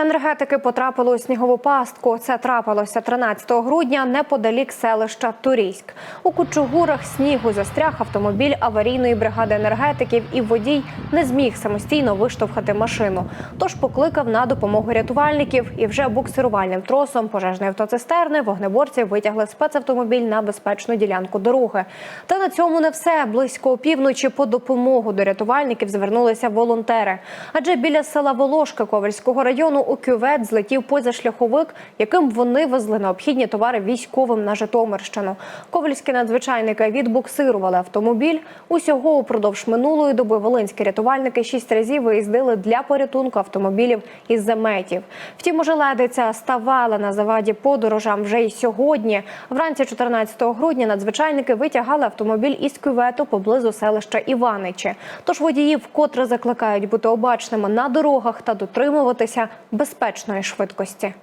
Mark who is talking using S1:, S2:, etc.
S1: Енергетики потрапили у снігову пастку. Це трапилося 13 грудня неподалік селища Турійськ. У кучугурах снігу застряг автомобіль аварійної бригади енергетиків, і водій не зміг самостійно виштовхати машину. Тож покликав на допомогу рятувальників і вже буксирувальним тросом пожежної автоцистерни вогнеборці витягли спецавтомобіль на безпечну ділянку дороги. Та на цьому не все. Близько опівночі по допомогу до рятувальників звернулися волонтери. Адже біля села Волошки Ковальського району у кювет злетів позашляховик, яким вони везли необхідні товари військовим на Житомирщину. Ковальські надзвичайники відбуксирували автомобіль. Усього упродовж минулої доби волинські рятувальники шість разів виїздили для порятунку автомобілів із заметів. Втім, ожеледиця ставала на заваді подорожам вже й сьогодні. Вранці 14 грудня надзвичайники витягали автомобіль із кювету поблизу селища Іваничі. Тож водіїв вкотре закликають бути обачними на дорогах та дотримуватися безпечної швидкості.